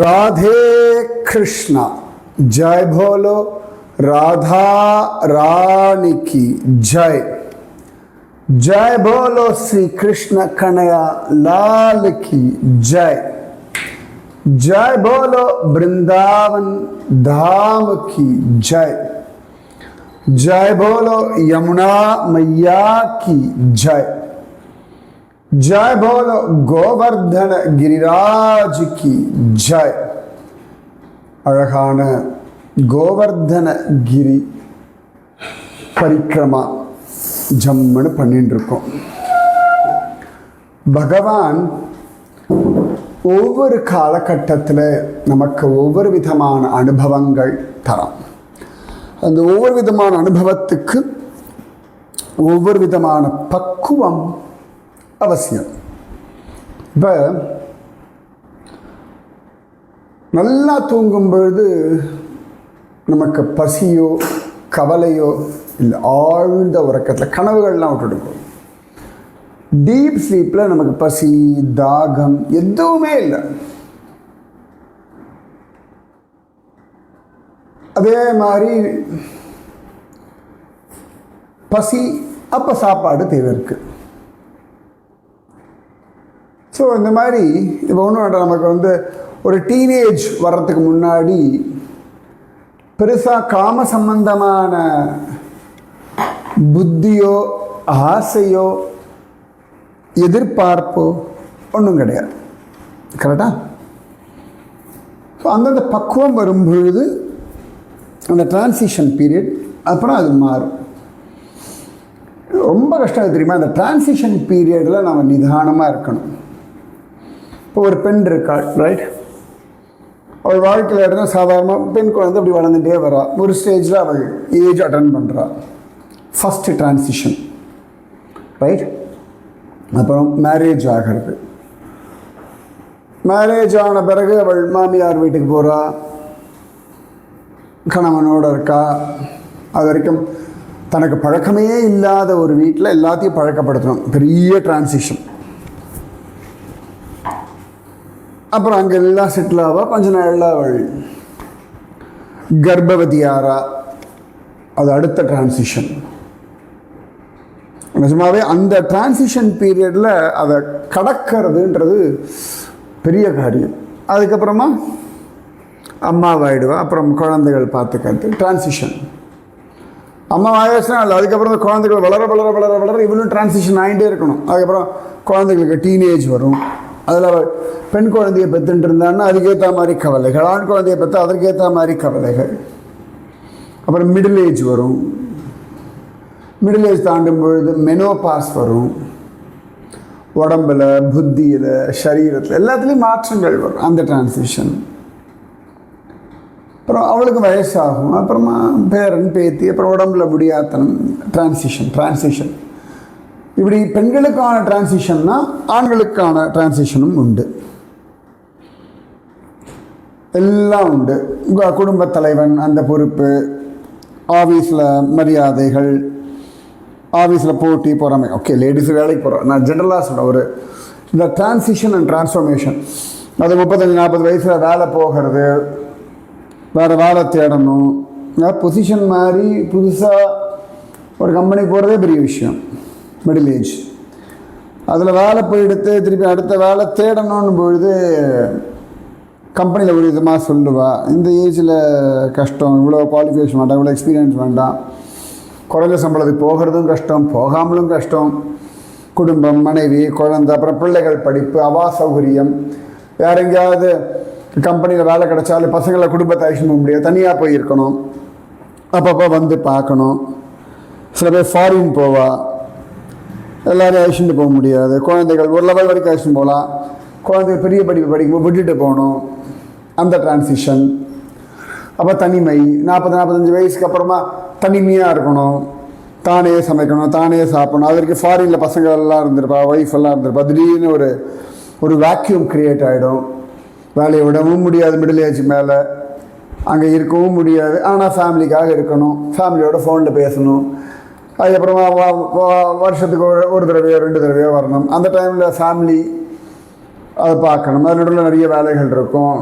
राधे कृष्ण। जय भोलो। राधा रानी की जय। जय भोलो श्री कृष्ण कन्हैया लाल की जय। जय भोलो वृंदावन धाम की जय। जय भोलो यमुना मैया की जय। जय बोलो கோவர்தன கிரிராஜ் கி ஜெய் அழகான கோவர்தன கிரி பரிக்கிரமா ஜம்முன்னு பண்ணிட்டு இருக்கோம் பகவான் ஒவ்வொரு காலகட்டத்தில் நமக்கு ஒவ்வொரு விதமான அனுபவங்கள் தரான் அந்த ஒவ்வொரு விதமான அனுபவத்துக்கு ஒவ்வொரு விதமான பக்குவம் அவசியம். இப்போ நல்லா தூங்கும் பொழுது நமக்கு பசியோ கவலையோ இல்லை ஆழ்ந்த உறக்கத்தில் கனவுகள்லாம் விட்டுடுவோம் டீப் ஸ்லீப்பில் நமக்கு பசி தாகம் எதுவுமே இல்லை. அதே மாதிரி பசி அப்போ சாப்பாடு தேவை இருக்குது ஸோ இந்த மாதிரி இப்போ ஒன்றும் வேண்டாம் நமக்கு வந்து ஒரு டீனேஜ் வர்றதுக்கு முன்னாடி பெருசாக காம சம்பந்தமான புத்தியோ ஆசையோ எதிர்பார்ப்போ ஒன்றும் கிடையாது. கரெக்டா ஸோ அந்தந்த பக்குவம் வரும்பொழுது அந்த டிரான்சிஷன் பீரியட் அப்புறம் அது மாறும். ரொம்ப கஷ்டம் தெரியுமா? அந்த டிரான்சிஷன் பீரியடில் நம்ம நிதானமாக இருக்கணும். இப்போ ஒரு பெண் இருக்காள் ரைட் அவள் வாழ்க்கையில் இருந்தால் சாதாரணமாக பெண் குழந்தை அப்படி வளர்ந்துட்டே வரா. ஒரு ஸ்டேஜில் அவள் ஏஜ் அட்டன் பண்ணுறா ஃபஸ்ட்டு டிரான்சிஷன் ரைட் அப்புறம் மேரேஜ் ஆகிறது. மேரேஜ் ஆன பிறகு அவள் மாமியார் வீட்டுக்கு போகிறா கணவனோட இருக்கா. அது வரைக்கும் தனக்கு பழக்கமே இல்லாத ஒரு வீட்டில் எல்லாத்தையும் பழக்கப்படுத்தணும் பெரிய டிரான்சிஷன் அப்புறம் அங்கே எல்லாம் செட்டில் ஆவா? கொஞ்ச நாளில் அவள் கர்ப்பவதி ஆறா அது அடுத்த டிரான்சிஷன் நிஜமாவே அந்த டிரான்சிஷன் பீரியடில் அதை கடக்கிறதுன்றது பெரிய காரியம். அதுக்கப்புறமா அம்மாவாயிடுவா. அப்புறம் குழந்தைகள் பார்த்துக்கிறது. டிரான்சிஷன் அம்மா ஆயிடுச்சுனா இல்லை அதுக்கப்புறம் குழந்தைகள் வளர வளர வளர வளர இவளும் டிரான்சிஷன் ஆகிட்டே இருக்கணும். அதுக்கப்புறம் குழந்தைகளுக்கு டீனேஜ் வரும். அதில் பெண் குழந்தையை பெற்றுட்டு இருந்தான்னா அதுக்கேற்ற மாதிரி கவலைகள் ஆண் குழந்தையை பெற்று அதற்கேற்ற மாதிரி கவலைகள். அப்புறம் மிடில் ஏஜ் வரும். மிடில் ஏஜ் தாண்டும் பொழுது மெனோபாஸ் வரும். உடம்பில் புத்தியில் சரீரத்தில் எல்லாத்துலேயும் மாற்றங்கள் வரும் அந்த டிரான்சிஷன் அப்புறம் அவளுக்கு வயசாகும். அப்புறமா பேரன் பேத்தி அப்புறம் உடம்புல முடியாத்தனம் டிரான்சிஷன் டிரான்சிஷன் இப்படி பெண்களுக்கான டிரான்சிஷன்னா ஆண்களுக்கான டிரான்சிஷனும் உண்டு. எல்லாம் உண்டு. உங்கள் குடும்பத் தலைவன் அந்த பொறுப்பு ஆஃபீஸில் மரியாதைகள் ஆஃபீஸில் போட்டி பொறாமை. ஓகே லேடிஸ் வேலைக்கு போகிறோம் நான் ஜென்ரலாக சொல்கிறேன் ஒரு இந்த டிரான்சிஷன் அண்ட் டிரான்ஸ்ஃபர்மேஷன் அது முப்பத்தஞ்சு நாற்பது வயசில் வேலை போகிறது வேறு வேலை தேடணும். பொசிஷன் மாதிரி புதுசாக ஒரு கம்பெனி போகிறதே பெரிய விஷயம். மிடில் ஏஜ் அதில் வேலை போயிடுத்து திருப்பி அடுத்த வேலை தேடணும்னு பொழுது கம்பெனியில் ஒரு விதமாக சொல்லுவா இந்த ஏஜில் கஷ்டம் இவ்வளோ குவாலிஃபிகேஷன் வேண்டாம் இவ்வளோ எக்ஸ்பீரியன்ஸ் வேண்டாம். குறைஞ்ச சம்பளத்துக்கு போகிறதும் கஷ்டம் போகாமலும் கஷ்டம். குடும்பம் மனைவி குழந்தை அப்புறம் பிள்ளைகள் படிப்பு அவா சௌகரியம். வேற எங்கேயாவது கம்பெனியில் வேலை கிடைச்சாலும் பசங்களை குடும்பத்தை அழிச்சுட்டு போக முடியாது. தனியாக போயிருக்கணும் அப்பப்போ வந்து பார்க்கணும். சில பேர் ஃபாரின் போவா. எல்லோரும் அழிச்சுட்டு போக முடியாது. குழந்தைகள் ஒரு லெவல் வரைக்கும் அழிச்சுட்டு போகலாம். குழந்தைகள் பெரிய படிப்பு படிக்கும்போது விட்டுட்டு போகணும். அந்த டிரான்சிஷன் அப்போ தனிமை. நாற்பது நாற்பத்தஞ்சு வயசுக்கு அப்புறமா தனிமையாக இருக்கணும். தானே சமைக்கணும் தானே சாப்பிடணும். அது வரைக்கும் ஃபாரினில் பசங்க எல்லாம் இருந்திருப்பா ஒய்ஃப் எல்லாம் இருந்திருப்பா. திடீர்னு ஒரு ஒரு வேக்யூம் க்ரியேட் ஆகிடும் வேலையை விடவும் முடியாது மிடில் ஏஜ் மேலே. அங்கே இருக்கவும் முடியாது. ஆனால் ஃபேமிலிக்காக இருக்கணும். ஃபேமிலியோட ஃபோனில் பேசணும். அதுக்கப்புறமா வருஷத்துக்கு ஒரு ஒரு தடவையோ ரெண்டு தடவையோ வரணும். அந்த டைமில் ஃபேமிலி அதை பார்க்கணும். அதில் நிறைய வேலைகள் இருக்கும்.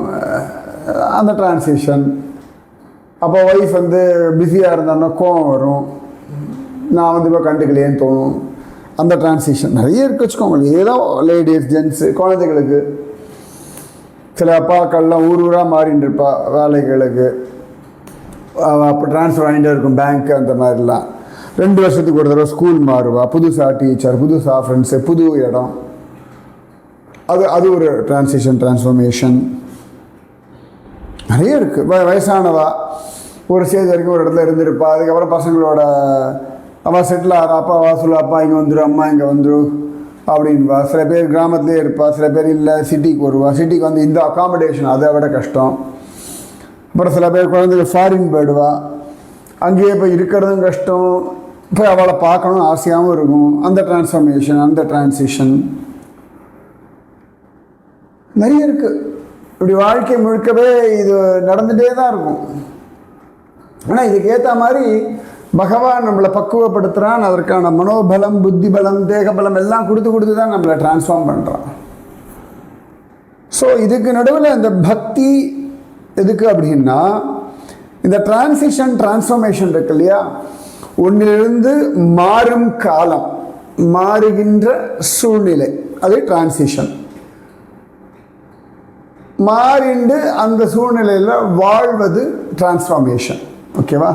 அந்த டிரான்சேஷன் அப்போ ஒய்ஃப் வந்து பிஸியாக இருந்தான்னா கோவம் வரும். நான் வந்து இப்போ கண்டுக்கலையேன்னு தோணும். அந்த டிரான்சேஷன் நிறைய இருக்கு வச்சுக்கோங்க ஏதோ லேடிஸ் ஜென்ஸு குழந்தைகளுக்கு. சில அப்பாக்கள்லாம் ஊர் ஊராக மாறின்னு இருப்பா. வேலைகளுக்கு. அப்போ ட்ரான்ஸ்ஃபர் ஆகிட்டே இருக்கும். பேங்க் அந்த மாதிரிலாம். ரெண்டு வருஷத்துக்கு ஒரு தடவை ஸ்கூல் மாறுவா. புதுசாக டீச்சர் புதுசாக ஃப்ரெண்ட்ஸு புது இடம். அது அது ஒரு டிரான்சிஷன் டிரான்ஸ்ஃபர்மேஷன் நிறைய இருக்குது வ வயசானவா. ஒரு ஸ்டேஜ் வரைக்கும் ஒரு இடத்துல இருந்திருப்பா. அதுக்கப்புறம் பசங்களோட அவள் செட்டில் ஆகிற அப்பா வா சொல்லு. அப்பா இங்கே வந்துடும் அம்மா இங்கே வந்துடும் அப்படின்வா சில பேர் கிராமத்துலேயே இருப்பாள் சில பேர் இல்லை. சிட்டிக்கு வருவா. சிட்டிக்கு வந்து இந்த அக்காமடேஷன் அதை விட கஷ்டம். அப்புறம் சில பேர் குழந்தைங்க ஃபாரின் போயிடுவா. அங்கேயே போய் இருக்கிறதும் கஷ்டம். போய் அவளை பார்க்கணும் ஆசையாகவும் இருக்கும். அந்த டிரான்ஸ்ஃபர்மேஷன் அந்த டிரான்சிஷன் நிறைய இருக்கு. இப்படி வாழ்க்கை முழுக்கவே இது நடந்துகிட்டே தான் இருக்கும். ஆனால் இதுக்கு ஏற்ற மாதிரி பகவான் நம்மளை பக்குவப்படுத்துகிறான் அதற்கான மனோபலம் புத்தி பலம் தேகபலம் எல்லாம் கொடுத்து கொடுத்து தான் நம்மளை டிரான்ஸ்ஃபார்ம் பண்ணுறான் ஸோ இதுக்கு நடுவில் இந்த பக்தி எதுக்கு அப்படின்னா இந்த டிரான்சிஷன் டிரான்ஸ்ஃபர்மேஷன் இருக்கு இல்லையா? ஒன்றிலிருந்து மாறும் காலம் மாறுகின்ற சூழ்நிலை. அது டிரான்சிஷன் மாறிண்டு அந்த சூழ்நிலையில் வாழ்வது டிரான்ஸ்ஃபார்மேஷன் ஓகேவா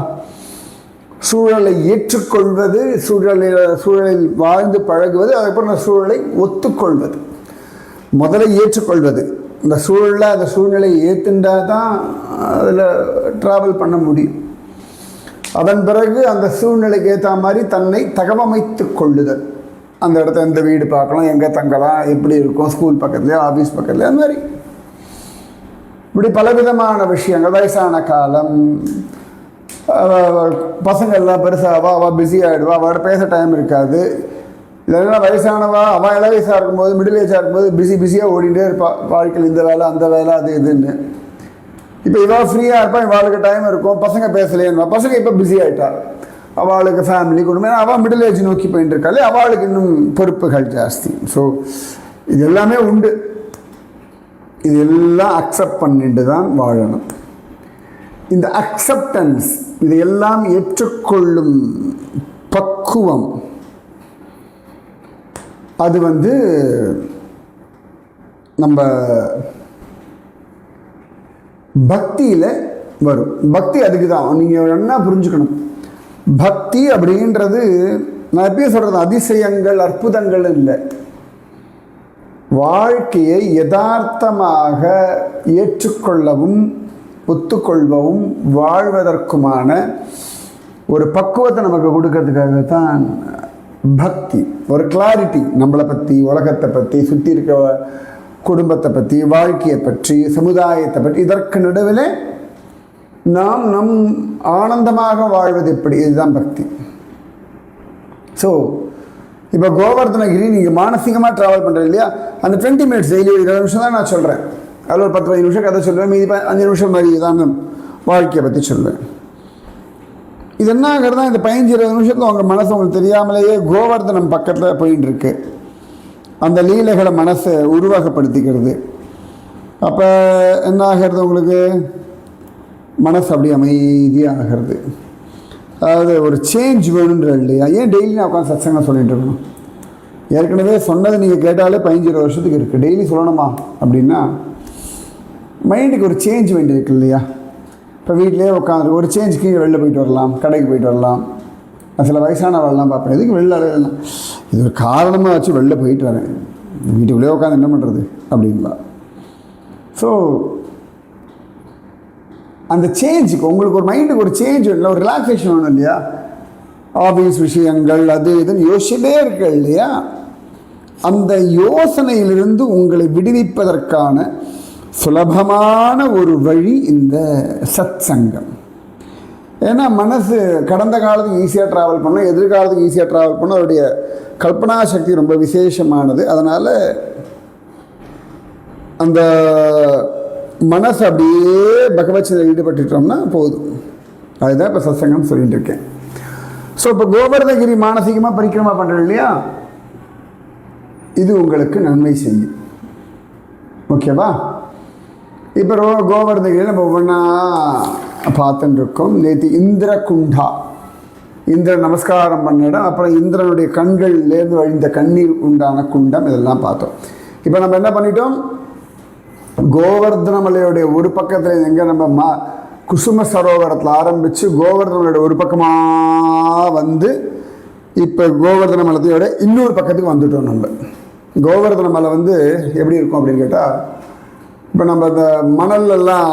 சூழலை ஏற்றுக்கொள்வது சூழலில் சூழலில் வாழ்ந்து பழகுவது அதுக்கப்புறம் அந்த சூழலை ஒத்துக்கொள்வது. முதல்ல ஏற்றுக்கொள்வது. இந்த சூழலில் அந்த சூழ்நிலையை ஏற்றுண்டா தான் அதில் ட்ராவல் பண்ண முடியும். அதன் பிறகு அந்த சூழ்நிலைக்கு ஏற்ற மாதிரி தன்னை தகவமைத்து கொள்ளுதல். அந்த இடத்த எந்த வீடு பார்க்கலாம் எங்கே தங்கலாம் எப்படி இருக்கும் ஸ்கூல் பக்கத்துலேயோ ஆஃபீஸ் பக்கத்துலையோ அந்த மாதிரி. இப்படி பலவிதமான விஷயங்கள் வயசான காலம் அஹ் பசங்க எல்லாம் பெருசாக அவள் பிஸி ஆகிடுவா அவளோட பேச டைம் இருக்காது. இதெல்லாம் வயசானவா அவள் இள வயசாக இருக்கும்போது மிடில் ஏஜாக இருக்கும்போது பிஸி பிஸியாக ஓடிட்டே இருப்பா. வாழ்க்கையில் இந்த வேலை அந்த வேலை அது இதுன்னு. இப்போ இவா ஃப்ரீயாக இருப்பான் இவாளுக்கு டைம் இருக்கும் பசங்க பேசலையா பசங்க இப்போ பிஸி ஆகிட்டா அவளுக்கு ஃபேமிலி குடும்பம். அவள் மிடில் ஏஜ் நோக்கி போயிட்டு இருக்காளே அவளுக்கு இன்னும் பொறுப்புகள் ஜாஸ்தி. ஸோ இது எல்லாமே உண்டு. இது எல்லாம் அக்செப்ட் பண்ணிட்டு தான் வாழணும். இந்த அக்செப்டன்ஸ் இதையெல்லாம் ஏற்றுக்கொள்ளும் பக்குவம் அது வந்து நம்ம பக்தியில் வரும். பக்தி அதுக்கு தான் நீங்கள் என்ன புரிஞ்சுக்கணும். பக்தி அப்படின்றது நான் எப்பயும் சொல்கிறது அதிசயங்கள் அற்புதங்கள் இல்லை. வாழ்க்கையை யதார்த்தமாக ஏற்றுக்கொள்ளவும் ஒத்துக்கொள்வவும் வாழ்வதற்குமான ஒரு பக்குவத்தை நமக்கு கொடுக்கறதுக்காக தான் பக்தி. ஒரு கிளாரிட்டி நம்மளை பற்றி உலகத்தை பற்றி சுற்றி இருக்க குடும்பத்தை பற்றி வாழ்க்கையை பற்றி சமுதாயத்தை பற்றி இதற்கு நடுவில் நாம் நம் ஆனந்தமாக வாழ்வது எப்படி? இதுதான் பக்தி. ஸோ இப்போ கோவர்தனகிரி நீங்கள் மானசீகமாக ட்ராவல் பண்ணுறது இல்லையா? அந்த டுவெண்ட்டி மினிட்ஸ் டெய்லி ஒரு இருபது நிமிஷம் தான் நான் சொல்கிறேன் அதில் ஒரு பத்து பதினஞ்சு நிமிஷம் கதை சொல்லுவேன். மீதி அஞ்சு நிமிஷம் மாதிரி தான் நான் வாழ்க்கையை பற்றி சொல்லுவேன். இது என்ன ஆகுறதா இந்த பதினஞ்சு இருபது நிமிஷத்தில் உங்கள் மனசு உங்களுக்கு தெரியாமலேயே கோவர்தனம் பக்கத்தில் போயின்னு இருக்குது அந்த லீலைகளை மனசை உருவகப்படுத்திக்கிறது. அப்போ என்ன ஆகிறது உங்களுக்கு? மனசு அப்படியே அமைதியாக ஆகிறது அதாவது ஒரு சேஞ்ச் வேணுன்ற இல்லையா? ஏன் டெய்லி நான் உட்காந்து சத்சங்கம் சொல்லிட்டு இருக்கணும்? ஏற்கனவே சொன்னது நீங்கள் கேட்டாலே பதினஞ்சு இருபது வருஷத்துக்கு இருக்குது டெய்லி சொல்லணுமா? அப்படின்னா மைண்டுக்கு ஒரு சேஞ்ச் வேண்டி இருக்கு இல்லையா? இப்போ வீட்டிலே உட்காந்து ஒரு சேஞ்சுக்கு வெளில போயிட்டு வரலாம் கடைக்கு போயிட்டு வரலாம். நான் சில வயசானவர்கள்லாம் பார்ப்பேன். எதுக்கு வெளில இது ஒரு காரணமாக வச்சு வெளில போயிட்டு வரேன். வீட்டுக்குள்ளேயே உட்காந்து என்ன பண்ணுறது அப்படிங்களா ஸோ அந்த சேஞ்சுக்கு உங்களுக்கு ஒரு மைண்டுக்கு ஒரு சேஞ்ச் வேணும் ஒரு ரிலாக்ஸேஷன் வேணும் இல்லையா? ஆஃபீஸ் விஷயங்கள் அது இதுன்னு யோசிச்சுட்டே இருக்க இல்லையா? அந்த யோசனையிலிருந்து உங்களை விடுவிப்பதற்கான சுலபமான ஒரு வழி இந்த சத் சங்கம் ஏன்னா மனசு கடந்த காலத்துக்கு ஈஸியாக ட்ராவல் பண்ணும் எதிர்காலத்துக்கு ஈஸியாக ட்ராவல் பண்ணும் அவருடைய கல்பனா சக்தி ரொம்ப விசேஷமானது. அதனால் அந்த மனசு அப்படியே பகவச்சதில் ஈடுபட்டுட்டோம்னா போதும். அதுதான் இப்போ சத்சங்கம் சொல்லிட்டு இருக்கேன். ஸோ இப்போ கோவர்தகிரி மானசீகமாக பரிக்கிரமா பண்ணுறோம் இல்லையா? இது உங்களுக்கு நன்மை செய்யும். ஓகேவா? இப்போ ரோ கோவர்தகிரி நம்ம ஒவ்வொன்றா பார்த்துட்டுருக்கோம். நேற்று இந்திர குண்டா இந்திரன் நமஸ்காரம் பண்ண இடம் அப்புறம் இந்திரனுடைய கண்கள்லேருந்து வழிந்த கண்ணீர் உண்டான குண்டம் இதெல்லாம் பார்த்தோம். இப்போ நம்ம என்ன பண்ணிட்டோம்? கோவர்தன மலையுடைய ஒரு பக்கத்தில் எங்கே நம்ம மா குசும சரோவரத்தில் ஆரம்பித்து கோவர்தனோட ஒரு பக்கமாக வந்து இப்போ கோவர்தன மலத்தையோட இன்னொரு பக்கத்துக்கு வந்துட்டோம் நம்ம. கோவர்தன மலை வந்து எப்படி இருக்கும் அப்படின்னு கேட்டால் இப்போ நம்ம இந்த மணல்லெல்லாம்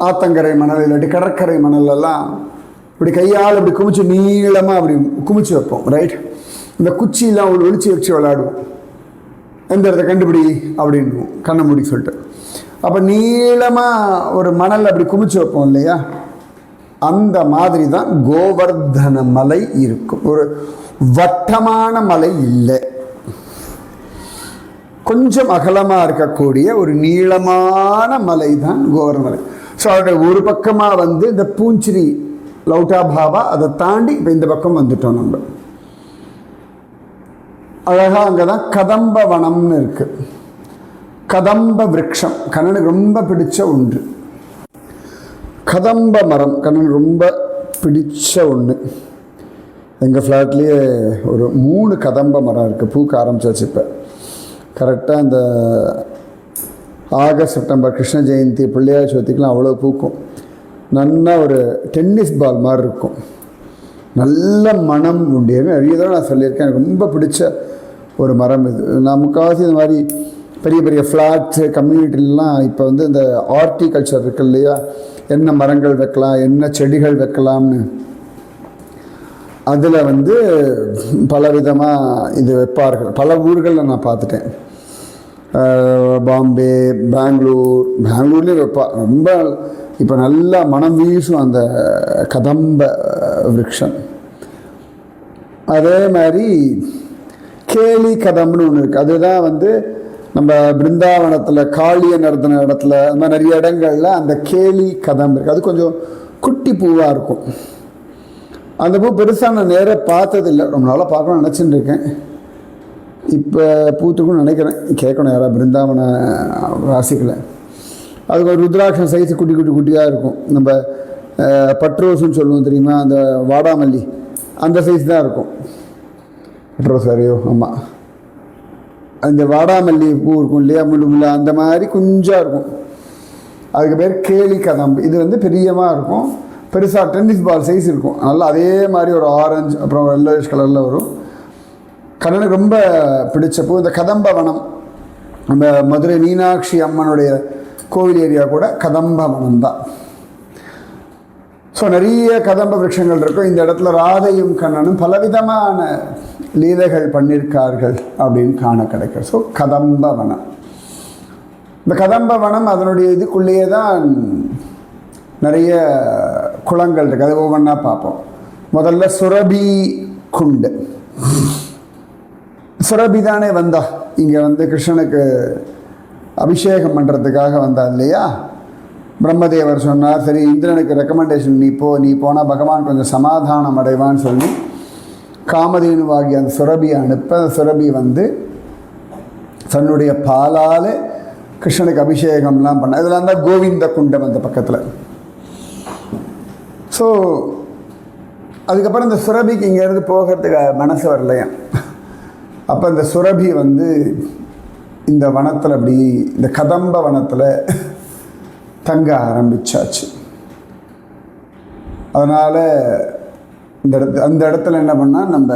ஆத்தங்கரை மணல் இல்லாட்டி கடற்கரை மணலெல்லாம் இப்படி கையால் இப்படி குமிச்சு நீளமாக அப்படி குமிச்சு வைப்போம் ரைட் இந்த குச்சியெல்லாம் ஒளி ஒழிச்சு வச்சு விளையாடுவோம். எந்த இடத்த கண்டுபிடி? அப்படின்னு கண்ணை மூடி சொல்லிட்டு. அப்போ நீளமாக ஒரு மணல் அப்படி குமிச்சு வைப்போம் இல்லையா? அந்த மாதிரி தான் கோவர்தன மலை இருக்கும். ஒரு வட்டமான மலை இல்லை. கொஞ்சம் அகலமாக இருக்கக்கூடிய ஒரு நீளமான மலை தான் கோவர்தன மலை. ஸோ அதோட ஒரு பக்கமாக வந்து இந்த பூஞ்சிரி லவுட்டா பாபா அதை தாண்டி இப்போ இந்த பக்கம் வந்துட்டோம் நம்ம. அழகாக அங்கே தான் கதம்ப வனம்னு இருக்கு. கதம்ப விரக்ஷம். கண்ணனுக்கு ரொம்ப பிடிச்ச ஒன்று. கதம்ப மரம். கண்ணன் ரொம்ப பிடிச்ச ஒன்று எங்கள் ஃப்ளாட்லேயே ஒரு மூணு கதம்ப மரம் இருக்குது பூக்க ஆரம்பிச்சாச்சு இப்போ. கரெக்டாக அந்த ஆகஸ்ட் செப்டம்பர் கிருஷ்ண ஜெயந்தி பிள்ளையார் சதுர்த்திக்கெலாம் அவ்வளோ பூக்கும். நல்லா ஒரு டென்னிஸ் பால் மாதிரி இருக்கும். நல்ல மனம் உண்டு. நிறைய தடவை நான் சொல்லியிருக்கேன். எனக்கு ரொம்ப பிடிச்ச ஒரு மரம் இது. நான் முக்கால்வாசி இந்த மாதிரி பெரிய பெரிய ஃப்ளாட்ஸு கம்யூனிட்டிலாம் இப்போ வந்து இந்த ஆர்டிகல்ச்சர் இருக்கு இல்லையா? என்ன மரங்கள் வைக்கலாம் என்ன செடிகள் வைக்கலாம்னு. அதில் வந்து பலவிதமாக இது வைப்பார்கள். பல ஊர்களில் நான் பார்த்துட்டேன். பாம்பே பெங்களூர் பெங்களூர்லேயும் வைப்பா. ரொம்ப இப்போ நல்லா மனம் வீசும் அந்த கதம்ப விரக்ஷம். அதே மாதிரி கேலி கதம்னு ஒன்று இருக்குது அதுதான் வந்து நம்ம பிருந்தாவனத்தில் காளிய நடத்தின இடத்துல அந்த மாதிரி நிறைய இடங்கள்ல அந்த கேலி கதம் இருக்குது அது கொஞ்சம் குட்டி பூவாக இருக்கும். அந்த பூ பெருசாக நான் நேராக பார்த்ததில்லை. ரொம்ப நாளாக பார்க்கணும்னு நினச்சிட்டு இருக்கேன். இப்போ பூத்துக்குன்னு நினைக்கிறேன். கேட்கணும் யாராவது பிருந்தாவன ராசிகளை அதுக்கு ஒரு ருத்ராட்சம் சைஸ் குட்டி குட்டி குட்டியாக இருக்கும். நம்ம பட்ரோஸ்ன்னு சொல்லுவோம் தெரியுமா? அந்த வாடாமல்லி. அந்த சைஸ் தான் இருக்கும். பட்ரோஸ் அறியோ ஆமாம் அந்த வாடாமல்லி பூ இருக்கும் இல்லையா? முள்ளு அந்த மாதிரி குஞ்சாக இருக்கும். அதுக்கு பேர் கேலி கதம்பு இது வந்து பெரியமாக இருக்கும். பெருசாக டென்னிஸ் பால் சைஸ் இருக்கும். நல்லா அதே மாதிரி ஒரு ஆரஞ்சு அப்புறம் எல்லோயிஷ் கலரில் வரும். கண்ணனுக்கு ரொம்ப பிடிச்ச பூ இந்த கதம்பவனம் நம்ம மதுரை மீனாட்சி அம்மனுடைய கோவில் ஏரியா கூட கதம்பவனம் தான் ஸோ நிறைய கதம்ப விருட்சங்கள் இருக்கும். இந்த இடத்துல ராதையும் கண்ணனும் பலவிதமான லீலைகள் பண்ணியிருக்கார்கள் அப்படின்னு காண கிடைக்கும். ஸோ கதம்பவனம். இந்த கதம்பவனம் அதனுடைய இதுக்குள்ளேயே தான் நிறைய குளங்கள் இருக்குது அது ஒவ்வொன்றா பார்ப்போம். முதல்ல சுரபி குண்டு. சுரபி தானே வந்தா. இங்கே வந்து கிருஷ்ணனுக்கு அபிஷேகம் பண்ணுறதுக்காக வந்தா இல்லையா? பிரம்மதேவர் சொன்னார் சரி இந்திரனுக்கு ரெக்கமெண்டேஷன் நீ போ நீ போனால் பகவான் கொஞ்சம் சமாதானம் அடைவான்னு சொல்லி காமதேனுவாகி அந்த சுரபியை அனுப்ப அந்த சுரபி வந்து தன்னுடைய பாலால் கிருஷ்ணனுக்கு அபிஷேகம்லாம் பண்ண இதெல்லாம் தான் கோவிந்த குண்டம் அந்த பக்கத்தில். ஸோ அதுக்கப்புறம் இந்த சுரபிக்கு இங்கேருந்து போகிறதுக்கு மனசு வரலையா? அப்போ இந்த சுரபி வந்து இந்த வனத்தில் அப்படி இந்த கதம்ப வனத்தில் தங்க ஆரம்பிச்சாச்சு. அதனால் இந்த இடத்து அந்த இடத்துல என்ன பண்ணால் நம்ம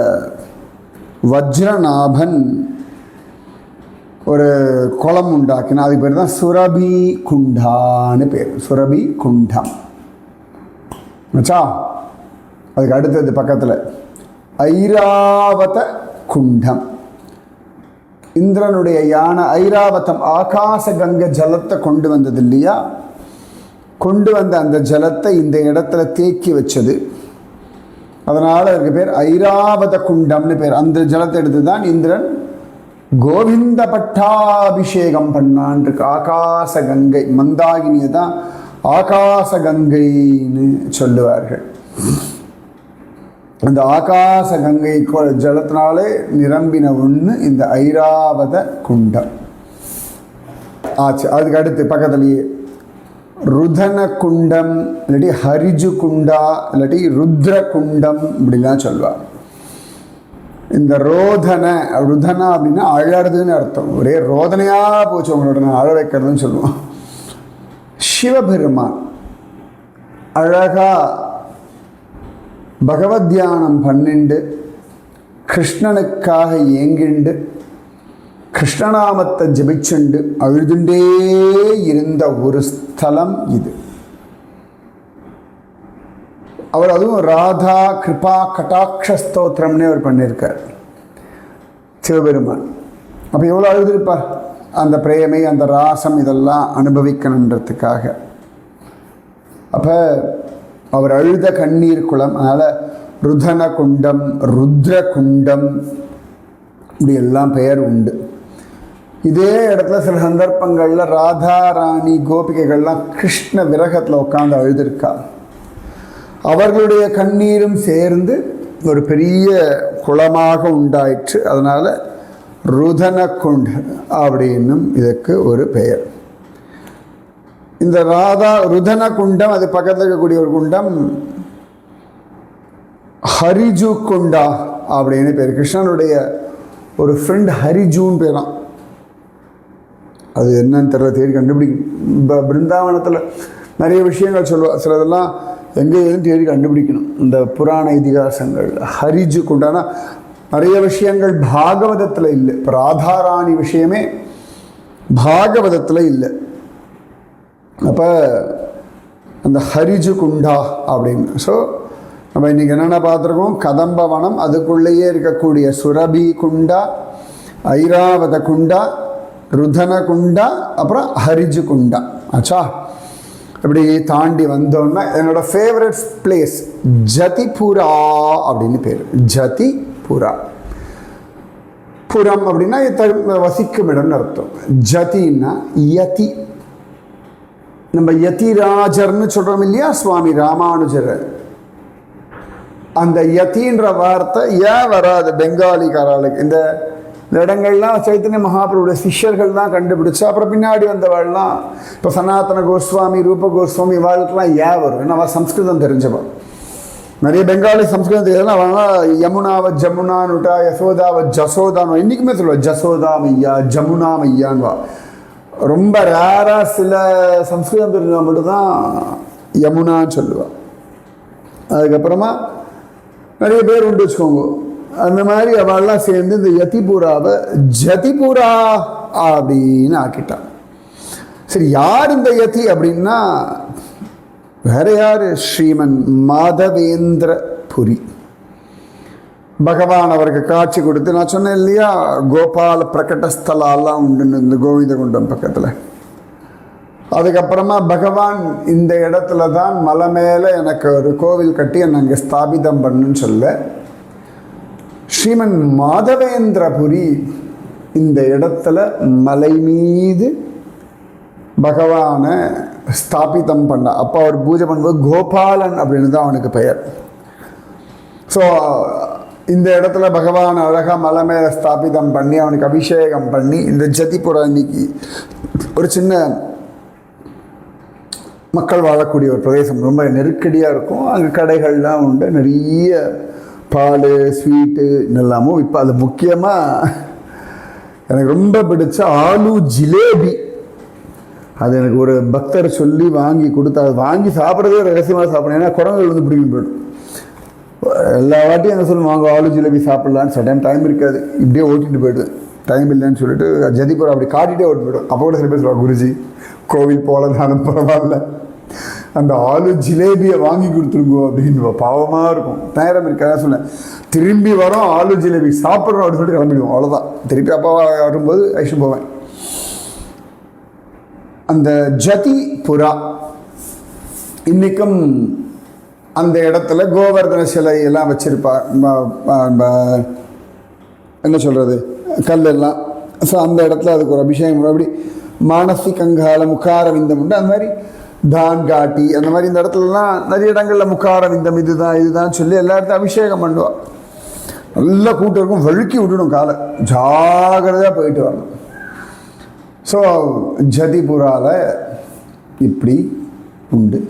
வஜ்ரநாபன் ஒரு குளம் உண்டாக்கினா அதுக்கு பேர் தான் சுரபி குண்டான்னு பேர் சுரபி குண்டம். மச்சா அதுக்கு அடுத்தது பக்கத்தில் ஐராவத குண்டம். இந்திரனுடைய யானை ஐராவதம் ஆகாச கங்க ஜலத்தை கொண்டு வந்தது இல்லையா? கொண்டு வந்த அந்த ஜலத்தை இந்த இடத்துல தேக்கி வச்சது. அதனால் அதுக்கு பேர் ஐராவத குண்டம்னு பேர். அந்த ஜலத்தை எடுத்து தான் இந்திரன் கோவிந்த பட்டாபிஷேகம் பண்ணான் இருக்கு. ஆகாச கங்கை மந்தாகினியை தான் ஆகாச கங்கைன்னு சொல்லுவார்கள். அந்த ஆகாச கங்கை ஜலத்தினாலே நிரம்பின ஒன்று இந்த ஐராவத குண்டம். ஆச்சு அதுக்கு அடுத்து பக்கத்துலேயே. ருதன குண்டம் இல்லாட்டி ஹரிஜு குண்டா இல்லாட்டி ருத்ர குண்டம் இப்படிலாம் சொல்லுவாள் இந்த ரோதனை ருதனா அப்படின்னா அழறதுன்னு அர்த்தம். ஒரே ரோதனையாக போச்சு உங்களோட நான் அழ வைக்கிறதுன்னு சொல்லுவோம். சிவபெருமான் அழகா பகவத் தியானம் பண்ணிண்டு கிருஷ்ணனுக்காக ஏங்கிண்டு கிருஷ்ணநாமத்தை ஜபிச்சுண்டு அழுதுண்டே இருந்த ஒரு ஸ்தலம் இது. அவர் அதுவும் ராதா கிருபா கட்டாட்ச ஸ்தோத்திரம்னே அவர் பண்ணியிருக்கார். சிவபெருமான். அப்போ எவ்வளோ அழுதுருப்பார் அந்த பிரேமை அந்த ராசம் இதெல்லாம் அனுபவிக்கணுன்றதுக்காக. அப்போ அவர் அழுத கண்ணீர் குளம் அதனால் ருதன குண்டம் ருத்ர குண்டம் இப்படி எல்லாம் பெயர் உண்டு. இதே இடத்துல சில சந்தர்ப்பங்களில் ராதா ராணி கோபிகைகள்லாம் கிருஷ்ண விரகத்தில் உட்காந்து அழுதுருக்கா. அவர்களுடைய கண்ணீரும் சேர்ந்து ஒரு பெரிய குளமாக உண்டாயிற்று. அதனால் ருதன குண்ட் அப்படின்னும் இதுக்கு ஒரு பெயர். இந்த ராதா ருதன குண்டம் அது பக்கத்தில் இருக்கக்கூடிய ஒரு குண்டம். ஹரிஜு குண்டா அப்படின்னு பேர். கிருஷ்ணனுடைய ஒரு ஃப்ரெண்ட் ஹரிஜூன்னு பேரான் அது என்னன்னு தெரியல தேடி கண்டுபிடிக்கணும் இப்போ பிருந்தாவனத்தில் நிறைய விஷயங்கள் சொல்லுவாள் சிலதெல்லாம் எங்கேயும் தேடி கண்டுபிடிக்கணும். இந்த புராண இதிகாசங்கள் ஹரிஜு குண்டானா நிறைய விஷயங்கள் பாகவதத்தில் இல்லை. இப்போ ராதாராணி விஷயமே பாகவதத்தில் இல்லை. அப்போ அந்த ஹரிஜு குண்டா அப்படின்னு. ஸோ நம்ம இன்றைக்கி என்னென்ன பார்த்துருக்கோம்? கதம்பவனம் அதுக்குள்ளேயே இருக்கக்கூடிய சுரபி குண்டா ஐராவத குண்டா ருதன குண்டா அப்புறம் ஹரிஜு குண்டா. ஆச்சா இப்படி தாண்டி வந்தோன்னா என்னோட ஃபேவரட் பிளேஸ் ஜதிபுரா அப்படின்னு பேர். ஜதிபுரா. புறம் அப்படின்னா வசிக்கும் இடம்னு அர்த்தம். ஜதின்னா யதி நம்ம யதிராஜர்னு சொல்கிறோம் இல்லையா? சுவாமி ராமானுஜர். அந்த யத்தின்ற வார்த்தை ஏன் வராது பெங்காலிக்காராளுக்கு இந்த இந்த இடங்கள்லாம் சைத்தன்ய மகாபிரபுடைய சிஷ்யர்கள் தான் கண்டுபிடிச்சு அப்புறம் பின்னாடி வந்தவாள்லாம் இப்போ சனாதன கோஸ்வாமி ரூப கோஸ்வாமி இவாளுக்கெல்லாம் ஏன் வரும்? ஏன்னா அவள் சம்ஸ்கிருதம் தெரிஞ்சவள் நிறைய பெங்காலி சம்ஸ்கிருதம் தெரியாதுன்னா அவங்களாம் யமுனாவை ஜமுனானுட்டா யசோதாவ ஜசோதான்னு இன்றைக்குமே சொல்லுவாள் ஜசோதா ஜமுனாமையான்வா ஜமுனா ரொம்ப ரேராக சில சம்ஸ்கிருதம் தெரிஞ்சவங்க மட்டும்தான் யமுனான்னு சொல்லுவாள் அதுக்கப்புறமா நிறைய பேர் உண்டு வச்சுக்கோங்க. அந்த மாதிரி அவள்லாம் சேர்ந்து இந்த யதிபுராவை ஜதிபுரா அப்படின்னு ஆக்கிட்டான். சரி யார் இந்த யதி அப்படின்னா வேற யார்? ஸ்ரீமன் மாதவேந்திர புரி பகவான் அவருக்கு காட்சி கொடுத்து நான் சொன்னேன் இல்லையா கோபால பிரகடஸ்தலாலாம் உண்டு இந்த கோவிந்தகுண்டம் பக்கத்தில். அதுக்கப்புறமா பகவான் இந்த இடத்துல தான் மலை மேலே எனக்கு ஒரு கோவில் கட்டி என்னை அங்கே ஸ்தாபிதம் பண்ணுன்னு சொல்ல ஸ்ரீமன் மாதவேந்திரபுரி இந்த இடத்துல மலை மீது பகவானை ஸ்தாபிதம் பண்ண அப்போ அவர் பூஜை பண்ணும்போது கோபாலன் அப்படின்னு தான் அவனுக்கு பெயர். ஸோ இந்த இடத்துல பகவான் அழகாக மலை மேலே ஸ்தாபிதம் பண்ணி அவனுக்கு அபிஷேகம் பண்ணி இந்த ஜதிபுரம் இன்னைக்கு ஒரு சின்ன மக்கள் வாழக்கூடிய ஒரு பிரதேசம். ரொம்ப நெருக்கடியாக இருக்கும். அங்கே கடைகள்லாம் உண்டு. நிறைய பால் ஸ்வீட்டு எல்லாமும் இப்போ அது முக்கியமாக எனக்கு ரொம்ப பிடிச்ச ஆலு ஜிலேபி. அது எனக்கு ஒரு பக்தர் சொல்லி வாங்கி கொடுத்தா அது வாங்கி சாப்பிட்றதே ரகசியமாக சாப்பிடணும் ஏன்னா குரங்குகள் வந்து பிடிக்கும் போயிடும். எல்லா வாட்டியும் என்ன சொல்லுவாங்க வாங்க ஆலு ஜிலேபி சாப்பிட்லான்னு சில டைம் டைம் இருக்காது. இப்படியே ஓட்டிட்டு போயிடுவேன் டைம் இல்லைன்னு சொல்லிட்டு ஜதிபுரம் அப்படி காட்டிகிட்டே ஓட்டு போயிடும். அப்போ கூட சில பேர் சொல்லுவாங்க குருஜி கோவில் போகலனாலும் பரவாயில்ல. அந்த ஆலு ஜிலேபியை வாங்கி கொடுத்துருங்கோ அப்படின்னு பாவமாக இருக்கும். நேரம் இருக்காத சொன்னேன் திரும்பி வரோம் ஆலு ஜிலேபி சாப்பிட்றோம் அப்படின்னு சொல்லிட்டு கிளம்பிடுவோம். அவ்வளோதான் திருப்பி அப்பா வரும்போது ஐஷன் போவேன். அந்த ஜதி புறா இன்றைக்கும் அந்த இடத்துல கோவர்தன சிலை எல்லாம் வச்சிருப்பா என்ன சொல்கிறது கல்லெல்லாம். ஸோ அந்த இடத்துல அதுக்கு ஒரு அபிஷேகம் அப்படி மானசிகங்கால முக்காரவிந்தம் உண்டு. அந்த மாதிரி தான் காட்டி அந்த மாதிரி இந்த இடத்துலலாம் நிறைய இடங்களில் முக்காரவிந்தம் இதுதான் இதுதான் சொல்லி எல்லா இடத்தையும் அபிஷேகம் பண்ணுவாள் நல்ல கூட்டம் இருக்கும். வழுக்கி விட்டுடும் காலை. ஜாகிரதையாக போயிட்டு வரணும். ஸோ ஜதிபுராவில் இப்படி உண்டு.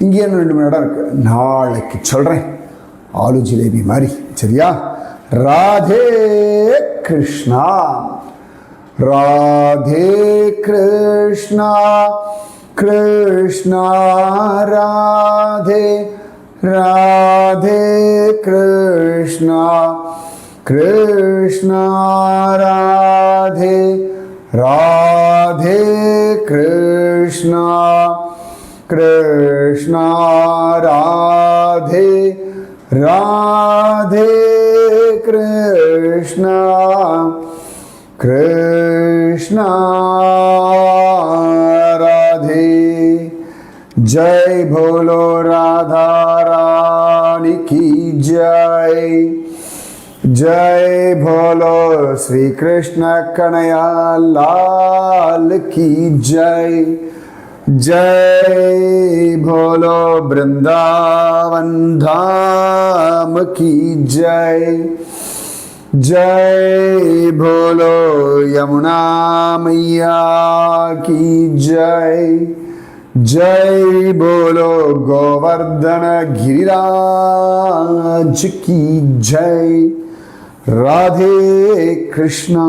இங்கே இன்னும் ரெண்டு மணி நேரம் இருக்கு? நாளைக்கு சொல்கிறேன் ஆலு ஜிலேபி மாதிரி. சரியா? ராதே கிருஷ்ணா. ராதே கிருஷ்ணா. கிருஷ்ணா ராதே. ராதே கிருஷ்ணா. கிருஷ்ணா ராதே. ராதே கிருஷ்ணா. कृष्ण राधे राधे कृष्ण। कृष्ण राधे। जय भोलो राधा रानी की जय। जय भोलो श्री कृष्ण कन्हैया लाल की जय। जय भोलो वृंदावन धाम की जय। जय भोलो यमुना मैया की जय। जय बोलो गोवर्धन गिरिराज की जय। राधे कृष्णा।